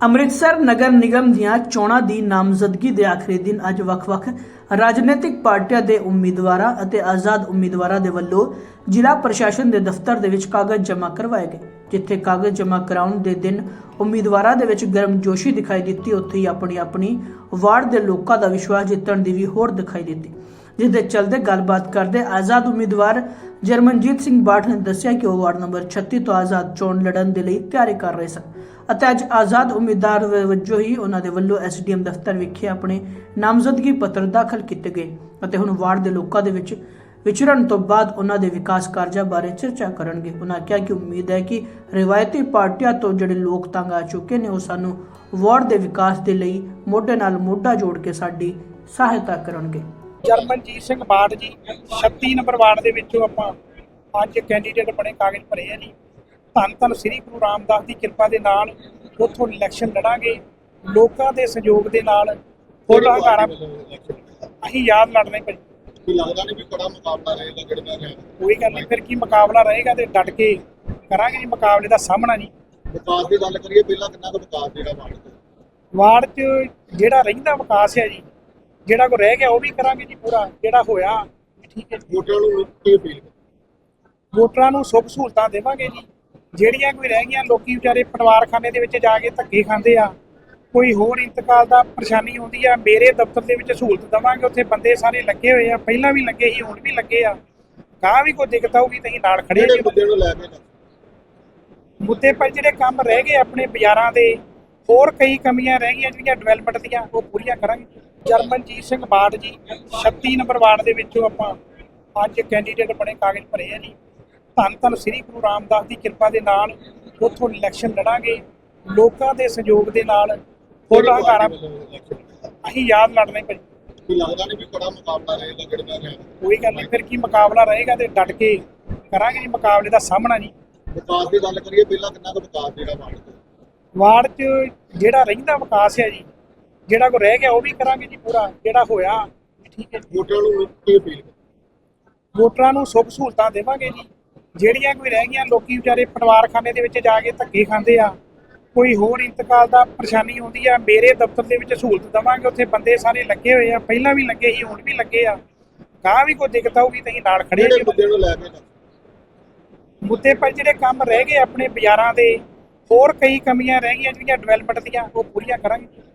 ਅੰਮ੍ਰਿਤਸਰ ਨਗਰ ਨਿਗਮ ਦੀਆਂ ਚੋਣਾਂ ਦੀ ਨਾਮਜ਼ਦਗੀ ਦੇ ਆਖਰੀ ਦਿਨ ਅੱਜ ਵੱਖ-ਵੱਖ ਰਾਜਨੀਤਿਕ ਪਾਰਟੀਆਂ ਦੇ ਉਮੀਦਵਾਰਾਂ ਅਤੇ ਆਜ਼ਾਦ ਉਮੀਦਵਾਰਾਂ ਦੇ ਵੱਲੋਂ ਜ਼ਿਲ੍ਹਾ ਪ੍ਰਸ਼ਾਸਨ ਦੇ ਦਫ਼ਤਰ ਦੇ ਵਿੱਚ ਕਾਗਜ਼ ਜਮ੍ਹਾਂ ਕਰਵਾਏ ਗਏ, ਜਿੱਥੇ ਕਾਗਜ਼ ਜਮ੍ਹਾਂ ਕਰਾਉਣ ਦੇ ਦਿਨ ਉਮੀਦਵਾਰਾਂ ਦੇ ਵਿੱਚ ਗਰਮਜੋਸ਼ੀ ਦਿਖਾਈ ਦਿੱਤੀ, ਉੱਥੇ ਹੀ ਆਪਣੀ ਆਪਣੀ ਵਾਰਡ ਦੇ ਲੋਕਾਂ ਦਾ ਵਿਸ਼ਵਾਸ ਜਿੱਤਣ ਦੀ ਵੀ ਹੋਰ ਦਿਖਾਈ ਦਿੱਤੀ। ਜਿਸ ਦੇ ਚਲਦੇ ਗੱਲਬਾਤ ਕਰਦੇ ਆਜ਼ਾਦ ਉਮੀਦਵਾਰ ਜਰਮਨਜੀਤ ਸਿੰਘ ਬਾਠ ਨੇ ਦੱਸਿਆ ਕਿ ਉਹ ਵਾਰਡ ਨੰਬਰ 36 ਤੋਂ ਆਜ਼ਾਦ ਚੋਣ ਲੜਨ ਦੇ ਲਈ ਤਿਆਰੀ ਕਰ ਰਹੇ ਸਨ। ਅਤੇ ਅੱਜ ਆਜ਼ਾਦ ਉਮੀਦਵਾਰ ਵਜੋਂ ਹੀ ਉਹਨਾਂ ਦੇ ਵੱਲੋਂ ਐਸਡੀਐਮ ਦਫ਼ਤਰ ਵਿਖੇ ਆਪਣੇ ਨਾਮਜ਼ਦਗੀ ਪੱਤਰ ਦਾਖਲ ਕੀਤੇ ਗਏ ਅਤੇ ਹੁਣ ਵਾਰਡ ਦੇ ਲੋਕਾਂ ਦੇ ਵਿੱਚ ਵਿਚਰਨ ਤੋਂ ਬਾਅਦ ਉਹਨਾਂ ਦੇ ਵਿਕਾਸ ਕਾਰਜਾਂ ਬਾਰੇ ਚਰਚਾ ਕਰਨਗੇ। ਉਹਨਾਂ ਕਿਹਾ ਕਿ ਉਮੀਦ ਹੈ ਕਿ ਰਿਵਾਇਤੀ ਪਾਰਟੀਆਂ ਤੋਂ ਜਿਹੜੇ ਲੋਕ ਤੰਗ ਆ ਚੁੱਕੇ ਨੇ, ਉਹ ਸਾਨੂੰ ਵਾਰਡ ਦੇ ਵਿਕਾਸ ਦੇ ਲਈ ਮੋਢੇ ਨਾਲ ਮੋਢਾ ਜੋੜ ਕੇ ਸਾਡੀ ਸਹਾਇਤਾ ਕਰਨਗੇ। ਜਰਮਨਜੀਤ ਸਿੰਘ ਬਾੜ ਜੀ 36 ਨੰਬਰ ਵਾਰਡ ਦੇ ਵਿੱਚੋਂ ਆਪਾਂ ਅੱਜ ਕੈਂਡੀਡੇਟ ਬਣੇ ਕਾਗਜ਼ ਭਰੇ ਆ ਜੀ। ਧੰਨ ਧੰਨ ਸ੍ਰੀ ਗੁਰੂ ਰਾਮਦਾਸ ਦੀ ਕਿਰਪਾ ਦੇ ਨਾਲ ਉੱਥੋਂ ਇਲੈਕਸ਼ਨ ਲੜਾਂਗੇ। ਲੋਕਾਂ ਦੇ ਸਹਿਯੋਗ ਦੇ ਨਾਲ ਫੋਟਾ ਹੰਗਾਰਾ ਅਸੀਂ ਯਾਦ ਲੜਨੇ ਪਈ ਕੋਈ ਲੱਗਦਾ ਨਹੀਂ ਵੀ ਬੜਾ ਮੁਕਾਬਲਾ ਰਹੇਗਾ ਜਿਹੜਾ ਰਿਹਾ। ਕੋਈ ਗੱਲ ਨਹੀਂ ਫਿਰ ਕੀ ਮੁਕਾਬਲਾ ਰਹੇਗਾ ਤੇ ਡਟ ਕੇ ਕਰਾਂਗੇ ਜੀ ਮੁਕਾਬਲੇ ਦਾ ਸਾਹਮਣਾ ਜੀ। ਵਿਕਾਸ ਦੀ ਗੱਲ ਕਰੀਏ ਪਹਿਲਾਂ ਕਿੰਨਾ ਕੁ ਵਿਕਾਸ ਜਿਹੜਾ ਵਾਰਡ ਤੇ ਵਾਰਡ 'ਚ ਜਿਹੜਾ ਰਹਿੰਦਾ ਵਿਕਾਸ ਹੈ ਜੀ ਜਿਹੜਾ ਕੋ ਰਹਿ ਗਿਆ ਉਹ ਵੀ ਕਰਾਂਗੇ ਜੀ ਪੂਰਾ ਜਿਹੜਾ ਹੋਇਆ ਠੀਕ ਹੈ ਜੀ। ਵੋਟਰਾਂ ਨੂੰ ਕੀ ਅਪੀਲ? ਵੋਟਰਾਂ ਨੂੰ ਸੁੱਖ ਸਹੂਲਤਾਂ ਦੇਵਾਂਗੇ ਜੀ। ਜਿਹੜੀਆਂ ਕੋਈ ਰਹਿ ਗਈਆਂ ਲੋਕੀ ਵਿਚਾਰੇ ਪਰਿਵਾਰਖਾਨੇ ਦੇ ਵਿੱਚ ਜਾ ਕੇ ਧੱਕੇ ਖਾਂਦੇ ਆ। ਕੋਈ ਹੋਰ ਇੰਤਕਾਲ ਦਾ ਪਰੇਸ਼ਾਨੀ ਆਉਂਦੀ ਆ ਮੇਰੇ ਦਫ਼ਤਰ ਦੇ ਵਿੱਚ ਸਹੂਲਤ ਦੇਵਾਂਗੇ ਉੱਥੇ ਬੰਦੇ ਸਾਰੇ ਲੱਗੇ ਹੋਏ ਆ ਪਹਿਲਾਂ ਵੀ ਲੱਗੇ ਸੀ ਹੁਣ ਵੀ ਲੱਗੇ ਆ। ਗਾਂ ਵੀ ਕੋਈ ਦਿੱਕਤ ਆਊਗੀ ਤਾਂ ਅਸੀਂ ਨਾਲ ਖੜੇ ਜਿਹੜੇ ਜੀ। ਮੁੱਦੇ ਨੂੰ ਲੈ ਕੇ ਨਾ ਮੁੱਦੇ ਪਰ ਜਿਹੜੇ ਕੰਮ ਰਹਿ ਗਏ ਆਪਣੇ ਬਾਜ਼ਾਰਾਂ ਦੇ ਹੋਰ ਕਈ ਕਮੀਆਂ ਰਹਿ ਗਈਆਂ ਜਿਹੜੀਆਂ ਡਿਵੈਲਪਮੈਂਟ ਦੀਆਂ ਉਹ ਪੂਰੀਆਂ ਕਰਾਂਗੇ। ਜਰਮਨਜੀਤ ਸਿੰਘ ਬਾੜ ਜੀ 36 ਨੰਬਰ ਵਾਰਡ ਦੇ ਵਿੱਚੋਂ ਆਪਾਂ ਅੱਜ ਕੈਂਡੀਡੇਟ ਬਣੇ ਕਾਗਜ਼ ਭਰੇ ਆ ਜੀ। ਧੰਨ ਧੰਨ ਸ੍ਰੀ ਗੁਰੂ ਰਾਮਦਾਸ ਦੀ ਕਿਰਪਾ ਦੇ ਨਾਲ ਉੱਥੋਂ ਇਲੈਕਸ਼ਨ ਲੜਾਂਗੇ। ਲੋਕਾਂ ਦੇ ਸਹਿਯੋਗ ਦੇ ਨਾਲ ਫੋਟਾ ਹੰਗਾਰਾ ਅਸੀਂ ਯਾਦ ਲੜਨੇ ਪਈ ਕੋਈ ਲੱਗਦਾ ਨਹੀਂ ਵੀ ਬੜਾ ਮੁਕਾਬਲਾ ਰਹੇਗਾ ਜਿਹੜਾ ਰਿਹਾ ਕੋਈ ਗੱਲ ਨਹੀਂ ਫਿਰ ਕੀ ਮੁਕਾਬਲਾ ਰਹੇਗਾ ਤੇ ਡਟ ਕੇ ਕਰਾਂਗੇ ਜੀ ਮੁਕਾਬਲੇ ਦਾ ਸਾਹਮਣਾ ਜੀ। ਵਿਕਾਸ ਦੀ ਗੱਲ ਕਰੀਏ ਪਹਿਲਾਂ ਕਿੰਨਾ ਕੁ ਵਿਕਾਸ ਜਿਹੜਾ ਵਾਰਡ ਵਾਰਡ 'ਚ ਜਿਹੜਾ ਰਹਿੰਦਾ ਵਿਕਾਸ ਹੈ ਜੀ ਜਿਹੜਾ ਕੋ ਰਹਿ ਗਿਆ ਉਹ ਵੀ ਕਰਾਂਗੇ ਜੀ ਪੂਰਾ ਜਿਹੜਾ ਹੋਇਆ। ਠੀਕ ਹੈ। ਵੋਟਰਾਂ ਨੂੰ ਕੀ ਅਪੀਲ? ਵੋਟਰਾਂ ਨੂੰ ਸੁੱਖ ਸਹੂਲਤਾਂ ਦੇਵਾਂਗੇ ਜੀ। ਜਿਹੜੀਆਂ ਕੋਈ ਰਹਿ ਗਈਆਂ ਲੋਕੀ ਵਿਚਾਰੇ ਪਰਿਵਾਰਖਾਨੇ ਦੇ ਵਿੱਚ ਜਾ ਕੇ ਧੱਕੇ ਖਾਂਦੇ ਆ। ਕੋਈ ਹੋਰ ਇੰਤਕਾਲ ਦਾ ਪਰੇਸ਼ਾਨੀ ਆਉਂਦੀ ਆ ਮੇਰੇ ਦਫ਼ਤਰ ਦੇ ਵਿੱਚ ਸਹੂਲਤ ਦੇਵਾਂਗੇ। ਉੱਥੇ ਬੰਦੇ ਸਾਰੇ ਲੱਗੇ ਹੋਏ ਆ ਪਹਿਲਾਂ ਵੀ ਲੱਗੇ ਸੀ ਹੁਣ ਵੀ ਲੱਗੇ ਆ। ਗਾਂ ਵੀ ਕੋਈ ਦਿੱਕਤ ਆਊਗੀ ਤਾਂ ਅਸੀਂ ਨਾਲ ਖੜੇ ਜਿਹੜੇ ਜੀ ਮੁੱਦੇ ਨੂੰ ਲੈ ਕੇ ਮੁੱਦੇ ਪਰ ਜਿਹੜੇ ਕੰਮ ਰਹਿ ਗਏ ਆਪਣੇ ਬਾਜ਼ਾਰਾਂ ਦੇ ਹੋਰ ਕਈ ਕਮੀਆਂ ਰਹਿ ਗਈਆਂ ਜਿਹੜੀਆਂ ਡਿਵੈਲਪਮੈਂਟ ਦੀਆਂ ਉਹ ਪੂਰੀਆਂ ਕਰਾਂਗੇ।